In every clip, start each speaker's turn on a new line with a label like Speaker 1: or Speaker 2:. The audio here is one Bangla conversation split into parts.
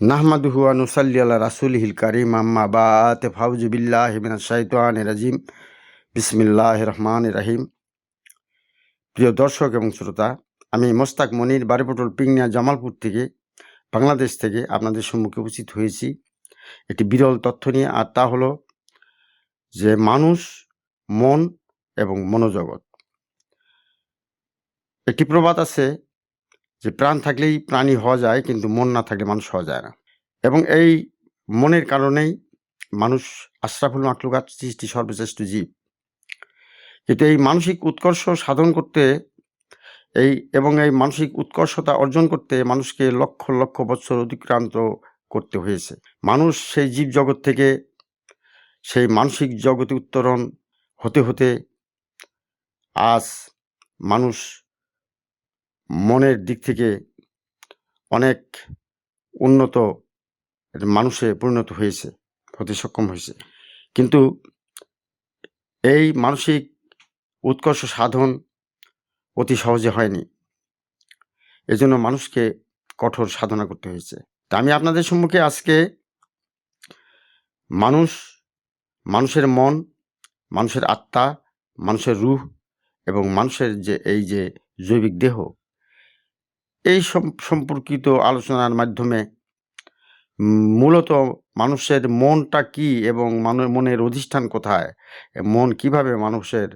Speaker 1: নাহমাদুহু আনুসাল্লি আল্লাহ রাসুলহিল করিম, আম্মা বাত ফাউজুবিল্লাহ মিনাশ শাইতানির রাজিম। বিসমিল্লাহ রহমান রহিম। প্রিয় দর্শক এবং শ্রোতা, আমি মোস্তাক মনির বারিপটল পিংনিয়া, জামালপুর থেকে, বাংলাদেশ থেকে আপনাদের সম্মুখে উপস্থিত হয়েছি। একটি বিরল তথ্য নিয়ে, আর তা হলো যে মানুষ মন এবং মনোজগৎ। একটি প্রবাদ আছে যে প্রাণ থাকলেই প্রাণী হওয়া যায়, কিন্তু মন না থাকলে মানুষ হওয়া যায় না। এবং এই মনের কারণেই মানুষ আশরাফুল মাকলুকাত সৃষ্টি সর্বশ্রেষ্ঠ জীব। কিন্তু এই মানসিক উৎকর্ষ সাধন করতে, এই এবং এই মানসিক উৎকর্ষতা অর্জন করতে মানুষকে লক্ষ লক্ষ বছর অতিক্রান্ত করতে হয়েছে। মানুষ সেই জীব জগৎ থেকে সেই মানসিক জগতে উত্তরণ হতে হতে আজ মানুষ মনের দিক থেকে অনেক উন্নত মানুষে পরিণত হয়েছে, হতে সক্ষম হয়েছে। কিন্তু এই মানসিক উৎকর্ষ সাধন অতি সহজে হয়নি। এজন্য মানুষকে কঠোর সাধনা করতে হয়েছে। তা আমি আপনাদের সম্মুখে আজকে মানুষ, মানুষের মন, মানুষের আত্মা, মানুষের রূহ এবং মানুষের যে এই যে জৈবিক দেহ এই সম- সম্পর্কিত আলোচনার মাধ্যমে মূলত মানুষের মনটা কি এবং মনের অধিষ্ঠান কোথায়? মন কীভাবে মানুষের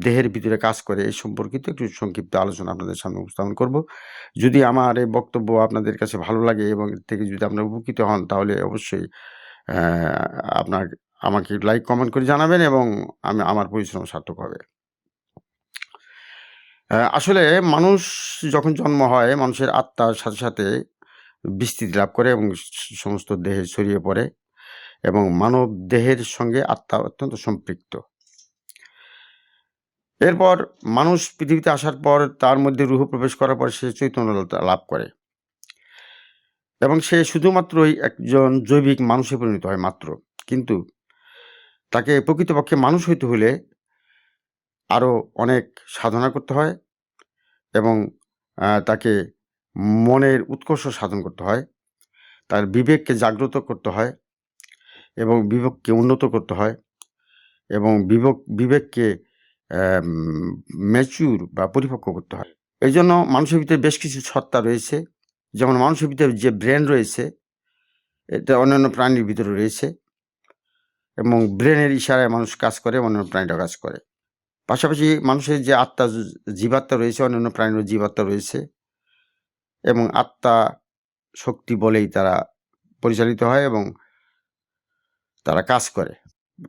Speaker 1: দেহের ভিতরে কাজ করে? এই সম্পর্কিত একটু সংক্ষিপ্ত আলোচনা আপনাদের সামনে উপস্থাপন করব। যদি আমার এই বক্তব্য আপনাদের কাছে ভালো লাগে এবং এর থেকে যদি আপনারা উপকৃত হন, তাহলে অবশ্যই আপনার, আমাকে লাইক কমেন্ট করে জানাবেন এবং আমি, আমার পরিশ্রম সার্থক হবে। আসলে মানুষ যখন জন্ম হয়, মানুষের আত্মার সাথে সাথে বিস্তৃতি লাভ করে এবং সমস্ত দেহে ছড়িয়ে পড়ে এবং মানব দেহের সঙ্গে আত্মা অত্যন্ত সম্পৃক্ত। এরপর মানুষ পৃথিবীতে আসার পর তার মধ্যে রুহ প্রবেশ করার পর সে চৈতন্য লাভ করে এবং সে শুধুমাত্রই একজন জৈবিক মানুষে পরিণত হয় মাত্র। কিন্তু তাকে প্রকৃতপক্ষে মানুষ হইতে হলে আরও অনেক সাধনা করতে হয় এবং তাকে মনের উৎকর্ষ সাধন করতে হয়, তার বিবেককে জাগ্রত করতে হয় এবং বিবেককে উন্নত করতে হয় এবং বিবেক, বিবেককে ম্যাচিউর বা পরিপক্ক করতে হয়। এই জন্য মানুষের ভিতরে বেশ কিছু সত্তা রয়েছে। যেমন মানুষের ভিতরে যে ব্রেন রয়েছে, এটা অন্যান্য প্রাণীর ভিতরে রয়েছে এবং ব্রেনের ইশারায় মানুষ কাজ করে, অন্যান্য প্রাণীরা কাজ করে। পাশাপাশি মানুষের যে আত্মা জীবাত্মা রয়েছে, অন্যান্য প্রাণীর জীবাত্মা রয়েছে এবং আত্মা শক্তি বলেই তারা পরিচালিত হয় এবং তারা কাজ করে।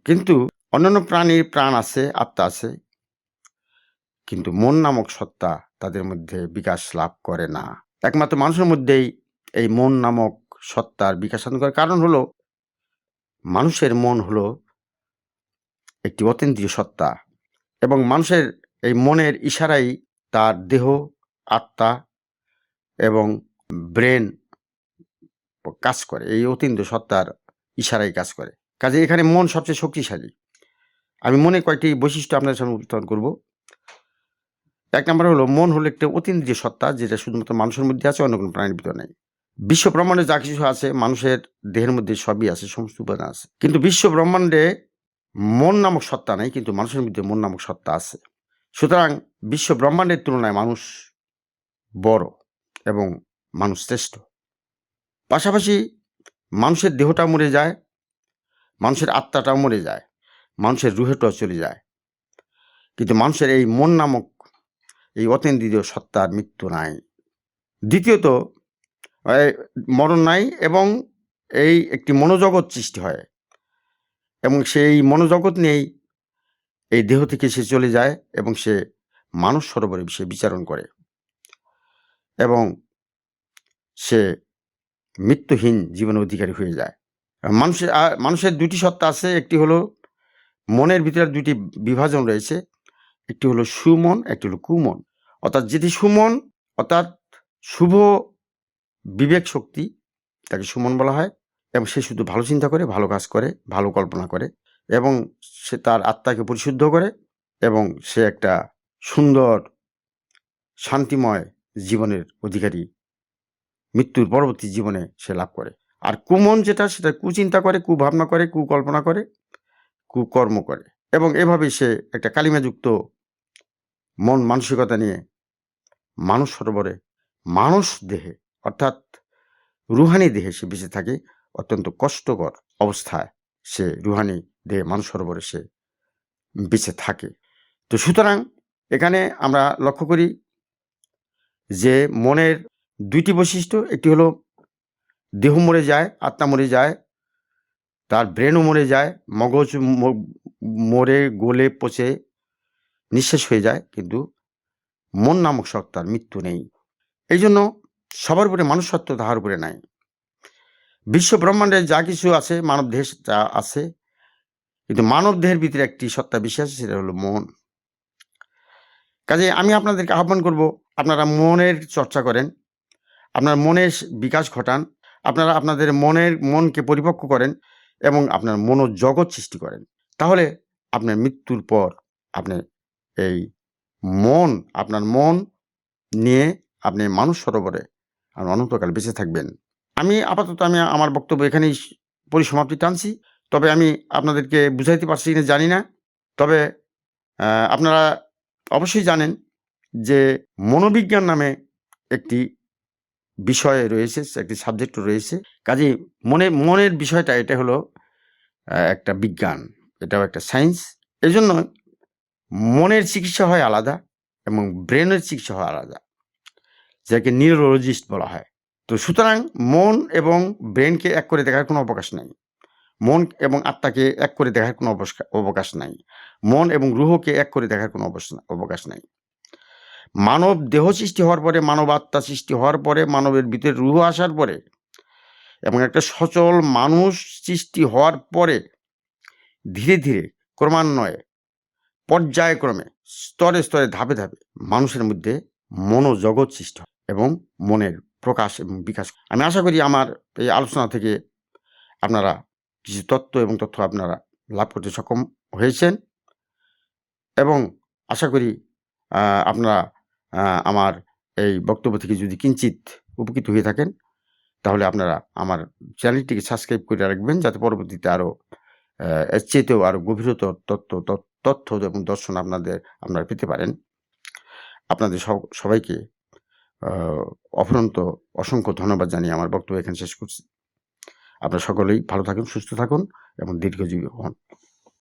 Speaker 1: কিন্তু অন্যান্য প্রাণীর প্রাণ আছে, আত্মা আছে, কিন্তু মন নামক সত্তা তাদের মধ্যে বিকাশ লাভ করে না। একমাত্র মানুষের মধ্যেই এই মন নামক সত্তার বিকাশ সাধন করার কারণ হলো, মানুষের মন হলো একটি অতীন্দ্রিয় সত্তা। এবং মানুষের এই মনের ইশারাই তার দেহ, আত্মা এবং ব্রেন কাজ করে। এই অতীন্দ্রিয় সত্তার ইশারাই কাজ করে। কাজে এখানে মন সবচেয়ে শক্তিশালী। আমি মনে কয়েকটি বৈশিষ্ট্য আপনাদের সামনে উপস্থাপন করব। এক নম্বর হলো, মন হলো একটা অতীন্দ্রিয় সত্তা যেটা শুধুমাত্র মানুষের মধ্যে আছে, অন্য কোনো প্রাণীর ভিতরে নেই। বিশ্ব ব্রহ্মাণ্ডে যা কিছু আছে, মানুষের দেহের মধ্যে সবই আছে, সমস্ত উপাদান আছে। কিন্তু বিশ্ব ব্রহ্মাণ্ডে মন নামক সত্তা নেই, কিন্তু মানুষের মধ্যে মন নামক সত্তা আছে। সুতরাং বিশ্ব ব্রহ্মাণ্ডের তুলনায় মানুষ বড় এবং মানুষ শ্রেষ্ঠ। পাশাপাশি মানুষের দেহটা মরে যায়, মানুষের আত্মাটাও মরে যায়, মানুষের রুহেটাও চলে যায়। কিন্তু মানুষের এই মন নামক এই অতীন্দ্রিয় সত্তার মৃত্যু নাই। দ্বিতীয়ত মরণ নাই এবং এই একটি মনোজগৎ সৃষ্টি হয়। এবং সেই মনোজগৎ নিয়েই এই দেহ থেকে সে চলে যায় এবং সে মানুষ সরোবরে সে বিচারণ করে। এবং সে মৃত্যুহীন জীবনের অধিকারী হয়ে যায়। মানুষের মানুষের দুটি সত্তা আছে, একটি হলো মনের ভিতরে দুটি বিভাজন রয়েছে, একটি হলো সুমন, একটি হলো কুমন। অর্থাৎ যেটি সুমন, অর্থাৎ শুভ বিবেক শক্তি, তাকে সুমন বলা হয়। এবং সে শুধু ভালো চিন্তা করে, ভালো কাজ করে, ভালো কল্পনা করে এবং সে তার আত্মাকে পরিশুদ্ধ করে এবং সে একটা সুন্দর, শান্তিময় জীবনের অধিকারী মৃত্যুর পরবর্তী জীবনে সে লাভ করে। আর কুমন যেটা, সেটা কুচিন্তা করে, কুভাবনা করে, কুকল্পনা করে, কুকর্ম করে এবং এভাবে সে একটা কালিমাযুক্ত মন মানসিকতা নিয়ে মানুষ সরোবরে, মানুষ দেহে, অর্থাৎ রুহানি দেহে সে বেঁচে থাকে। অত্যন্ত কষ্টকর অবস্থায় সে রুহানি দেহে মানুষ সরোবরে সে বেঁচে থাকে। তো সুতরাং এখানে আমরা লক্ষ্য করি যে মনের দুইটি বৈশিষ্ট্য, একটি হলো দেহ মরে যায়, আত্মা মরে যায়, তার ব্রেনও মরে যায়, মগজ মরে, গলে, পচে, নিঃশেষ হয়ে যায়, কিন্তু মন নামক সত্তার মৃত্যু নেই। এই জন্য সবার উপরে মানুষত্ব তাহার উপরে নাই। বিশ্ব ব্রহ্মাণ্ডে যা কিছু আছে, মানব দেহ যা আছে, কিন্তু মানব দেহের ভিতরে একটি সত্তা বিশেষ সেটা হলো মন। কাজে আমি আপনাদেরকে আহ্বান করব, আপনারা মনের চর্চা করেন, আপনার মনের বিকাশ ঘটান, আপনারা আপনাদের মনের, মনকে পরিপক্ক করেন এবং আপনার মনোজগৎ সৃষ্টি করেন। তাহলে আপনার মৃত্যুর পর আপনি এই মন, আপনার মন নিয়ে আপনি মানুষ সরোবরে আর অনন্তকাল বেঁচে থাকবেন। আমি আপাতত আমি আমার বক্তব্য এখানেই পরিসমাপ্তি টানছি। তবে আমি আপনাদেরকে বুঝাইতে পারছি কিনা জানি না। তবে আপনারা অবশ্যই জানেন যে মনোবিজ্ঞান নামে একটি বিষয় রয়েছে, একটি সাবজেক্ট রয়েছে। কাজে মনে, মনের বিষয়টা এটা হলো একটা বিজ্ঞান, এটাও একটা সায়েন্স এই জন্য মনের চিকিৎসা হয় আলাদা এবং ব্রেনের চিকিৎসা হয় আলাদা, যাকে নিউরোলজিস্ট বলা হয়। তো সুতরাং মন এবং ব্রেনকে এক করে দেখার কোনো অবকাশ নাই। মন এবং আত্মাকে এক করে দেখার কোনো অবকাশ নাই। মন এবং রুহকে এক করে দেখার কোনো অবকাশ নাই। মানব দেহ সৃষ্টি হওয়ার পরে, মানব আত্মা সৃষ্টি হওয়ার পরে, মানবের ভিতরে রুহ আসার পরে এবং একটা সচল মানুষ সৃষ্টি হওয়ার পরে ধীরে ধীরে ক্রমান্বয়ে, পর্যায়ক্রমে, স্তরে স্তরে ধাপে ধাপে মানুষের মধ্যে মনোজগৎ সৃষ্টি হয় এবং মনের প্রকাশ এবং বিকাশ। আমি আশা করি আমার এই আলোচনা থেকে আপনারা কিছু তত্ত্ব এবং তথ্য আপনারা লাভ করতে সক্ষম হয়েছেন এবং আশা করি আপনারা আমার এই বক্তব্য থেকে যদি কিঞ্চিত উপকৃত হয়ে থাকেন, তাহলে আপনারা আমার চ্যানেলটিকে সাবস্ক্রাইব করে রাখবেন যাতে পরবর্তীতে আরও এর চেয়েতেও আরও গভীরতর তত্ত্ব তথ্য- তথ্য এবং দর্শন আপনাদের, আপনারা পেতে পারেন। আপনাদের সব- সবাইকে অফুরন্ত অসংখ্য ধন্যবাদ জানিয়ে আমার বক্তব্য এখানে শেষ করছি। আপনারা সকলেই ভালো থাকুন, সুস্থ থাকুন এবং দীর্ঘজীবী হন।